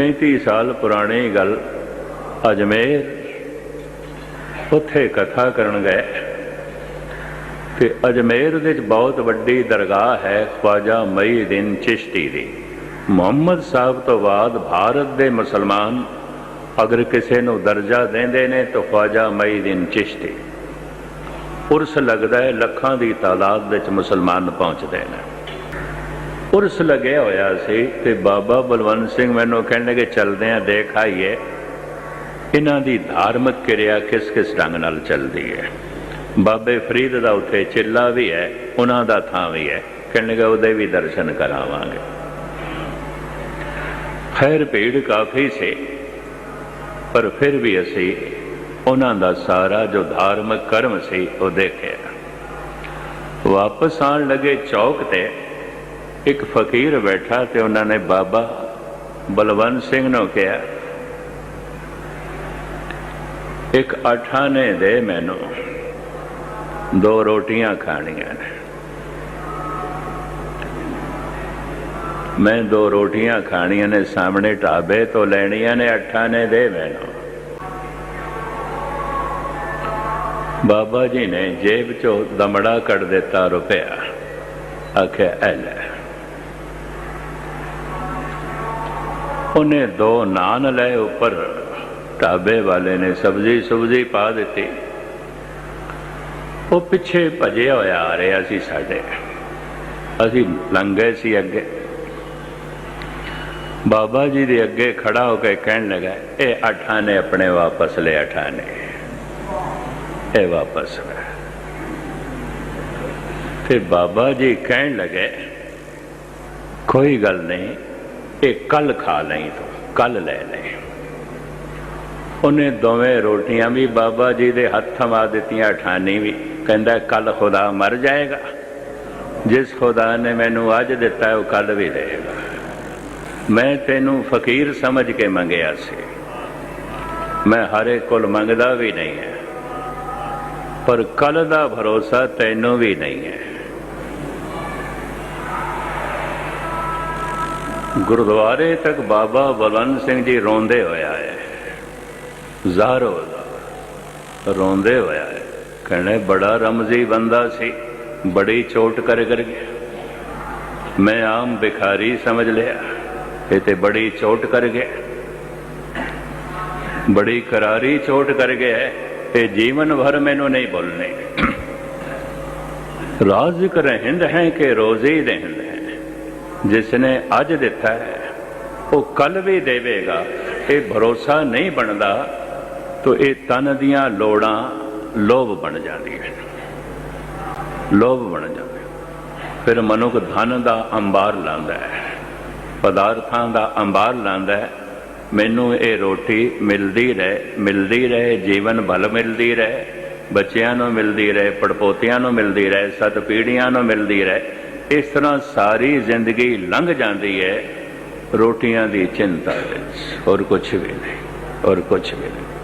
35 ਸਾਲ ਪੁਰਾਣੀ ਗੱਲ ਅਜਮੇਰ। ਉੱਥੇ ਕਥਾ ਕਰਨ ਗਏ। ਤੇ ਅਜਮੇਰ ਦੇ ਵਿੱਚ ਬਹੁਤ ਵੱਡੀ ਦਰਗਾਹ ਹੈ ਖਵਾਜਾ ਮਈਦੀਨ ਚਿਸ਼ਤੀ ਦੀ। ਮੁਹੰਮਦ ਸਾਹਿਬ ਤੋਂ ਬਾਅਦ ਭਾਰਤ ਦੇ ਮੁਸਲਮਾਨ ਅਗਰ ਕਿਸੇ ਨੂੰ ਦਰਜਾ ਦਿੰਦੇ ਨੇ ਤਾਂ ਖਵਾਜਾ ਮਈਦੀਨ ਚਿਸ਼ਤੀ। ਉਰਸ ਲੱਗਦਾ ਹੈ ਲੱਖਾਂ ਦੀ ਤਾਦਾਦ ਵਿੱਚ ਮੁਸਲਮਾਨ ਪਹੁੰਚਦੇ ਨੇ। ਉਰਸ ਲੱਗਿਆ ਹੋਇਆ ਸੀ ਤੇ ਬਾਬਾ ਬਲਵੰਤ ਸਿੰਘ ਮੈਨੂੰ ਕਹਿਣ ਲੱਗੇ ਚੱਲਦੇ ਆ, ਦੇਖ ਆਈਏ। ਇਹਨਾਂ ਦੀ ਧਾਰਮਿਕ ਕਿਰਿਆ ਕਿਸ ਕਿਸ ਢੰਗ ਨਾਲ ਚੱਲਦੀ ਹੈ? ਬਾਬੇ ਫਰੀਦ ਦਾ ਉੱਥੇ ਚਿੱਲਾ ਵੀ ਹੈ, ਉਹਨਾਂ ਦਾ ਥਾਂ ਵੀ ਹੈ। ਕਹਿਣ ਲੱਗਾ ਉਹਦੇ ਵੀ ਦਰਸ਼ਨ ਕਰਾਵਾਂਗੇ। ਖੈਰ, ਭੀੜ ਕਾਫੀ ਸੀ, ਪਰ ਫਿਰ ਵੀ ਅਸੀਂ ਉਹਨਾਂ ਦਾ ਸਾਰਾ ਜੋ ਧਾਰਮਿਕ ਕਰਮ ਸੀ, ਉਹ ਦੇਖਿਆ। ਵਾਪਸ ਆਣ ਲੱਗੇ ਚੌਕ ਤੇ ਇੱਕ ਫਕੀਰ ਬੈਠਾ ਤੇ ਉਹਨਾਂ ਨੇ ਬਾਬਾ ਬਲਵੰਤ ਸਿੰਘ ਨੂੰ ਕਿਹਾ, ਇੱਕ ਆਠਾ ਨੇ ਦੇ ਮੈਨੂੰ। ਦੋ ਰੋਟੀਆਂ ਖਾਣੀਆਂ ਨੇ। ਮੈਂ ਦੋ ਰੋਟੀਆਂ ਖਾਣੀਆਂ ਨੇ, ਸਾਹਮਣੇ ਢਾਬੇ ਤੋਂ ਲੈਣੀਆਂ ਨੇ ਅੱਠਾਂ ਨੇ ਦੇ ਮੈਨੂੰ। ਬਾਬਾ ਜੀ ਨੇ ਜੇਬ ਚੋਂ ਦਮੜਾ ਕੱਢ ਦਿੱਤਾ, ਰੁਪਿਆ। ਆਖਿਆ, ਐ ਲੈ। ਉਹਨੇ ਦੋ ਨਾਨ ਲਏ ਉੱਪਰ। ਢਾਬੇ ਵਾਲੇ ਨੇ ਸਬਜ਼ੀ ਸੁਬਜ਼ੀ ਪਾ ਦਿੱਤੀ। ਉਹ ਪਿੱਛੇ ਭਜਿਆ ਹੋਇਆ ਆ ਰਿਹਾ ਸੀ ਸਾਡੇ। ਅਸੀਂ ਲੰਘੇ ਸੀ ਅੱਗੇ। ਬਾਬਾ ਜੀ ਦੇ ਅੱਗੇ ਖੜਾ ਹੋ ਕੇ ਕਹਿਣ ਲੱਗਾ, ਇਹ ਅਠਾਂ ਨੇ ਆਪਣੇ ਵਾਪਸ ਲੈ ਅਠਾਂ ਨੇ। ਇਹ ਵਾਪਸ ਲੈ ਫਿਰ ਬਾਬਾ ਜੀ ਕਹਿਣ ਲੱਗੇ, ਕੋਈ ਗੱਲ ਨਹੀਂ ਇਹ ਕੱਲ ਖਾ ਲਈ ਤੂੰ, ਕੱਲ ਲੈ ਲੈ ਉਹਨੇ ਦੋਵੇਂ ਰੋਟੀਆਂ ਵੀ ਬਾਬਾ ਜੀ ਦੇ ਹੱਥ ਥਮਾ ਦਿੱਤੀਆਂ ਠਾਨੀ ਵੀ। ਕਹਿੰਦਾ, ਕੱਲ ਖੁਦਾ ਮਰ ਜਾਏਗਾ। ਜਿਸ ਖੁਦਾ ਨੇ ਮੈਨੂੰ ਅੱਜ ਦਿੱਤਾ, ਉਹ ਕੱਲ ਵੀ ਦੇਗਾ ਮੈਂ ਤੈਨੂੰ ਫਕੀਰ ਸਮਝ ਕੇ ਮੰਗਿਆ ਸੀ। ਮੈਂ ਹਰੇ ਕੋਲ ਮੰਗਦਾ ਵੀ ਨਹੀਂ ਹੈ। ਪਰ ਕੱਲ ਦਾ ਭਰੋਸਾ ਤੈਨੂੰ ਵੀ ਨਹੀਂ ਹੈ। ਗੁਰਦੁਆਰੇ ਤੱਕ ਬਾਬਾ ਬਲਵੰਤ ਸਿੰਘ ਜੀ ਰੋਂਦੇ ਹੋਇਆ ਹੈ। ਜ਼ਾਹਰੋ ਰੋਂਦੇ ਹੋਇਆ ਹੈ। ਕਹਿੰਦੇ, ਬੜਾ ਰਮਜ਼ੀ ਬੰਦਾ ਸੀ, ਬੜੀ ਚੋਟ ਕਰ ਕਰ ਗਿਆ। ਮੈਂ ਆਮ ਭਿਖਾਰੀ ਸਮਝ ਲਿਆ, ਇਹ ਤੇ ਬੜੀ ਚੋਟ ਕਰ ਗਿਆ। ਬੜੀ ਕਰਾਰੀ ਚੋਟ ਕਰ ਗਿਆ ਇਹ ਜੀਵਨ ਭਰ ਮੈਨੂੰ ਨਹੀਂ ਭੁੱਲਨੇ ਰਾਜ਼ਿਕ ਰਹਿੰਦ ਹੈ ਕਿ ਰੋਜ਼ੀ ਰਹਿੰਦ ਹੈ। ਜਿਸ ਨੇ ਅੱਜ ਦਿੱਤਾ ਹੈ, ਉਹ ਕੱਲ ਵੀ ਦੇਵੇਗਾ। ਇਹ ਭਰੋਸਾ ਨਹੀਂ ਬਣਦਾ, ਤੋ ਇਹ ਤਨ ਦੀਆਂ ਲੋੜਾਂ ਲੋਭ ਬਣ ਜਾਂਦੀਆਂ ਲੋਭ ਬਣ ਜਾਂਦੇ ਫਿਰ ਮਨੁੱਖ ਧਨ ਦਾ ਅੰਬਾਰ ਲਾਂਦਾ ਹੈ, ਪਦਾਰਥਾਂ ਦਾ ਅੰਬਾਰ ਲਾਂਦਾ ਹੈ। ਮੈਨੂੰ ਇਹ ਰੋਟੀ ਮਿਲਦੀ ਰਹੇ ਮਿਲਦੀ ਰਹੇ, ਜੀਵਨ ਭਲ ਮਿਲਦੀ ਰਹੇ। ਬੱਚਿਆਂ ਨੂੰ ਮਿਲਦੀ ਰਹੇ, ਪੜਪੋਤਿਆਂ ਨੂੰ ਮਿਲਦੀ ਰਹੇ ਸਤ ਪੀੜ੍ਹੀਆਂ ਨੂੰ ਮਿਲਦੀ ਰਹੇ। ਇਸ ਤਰ੍ਹਾਂ ਸਾਰੀ ਜ਼ਿੰਦਗੀ ਲੰਘ ਜਾਂਦੀ ਹੈ ਰੋਟੀਆਂ ਦੀ ਚਿੰਤਾ ਵਿੱਚ। ਔਰ ਕੁਝ ਵੀ ਨਹੀਂ ਔਰ ਕੁਝ ਵੀ ਨਹੀਂ।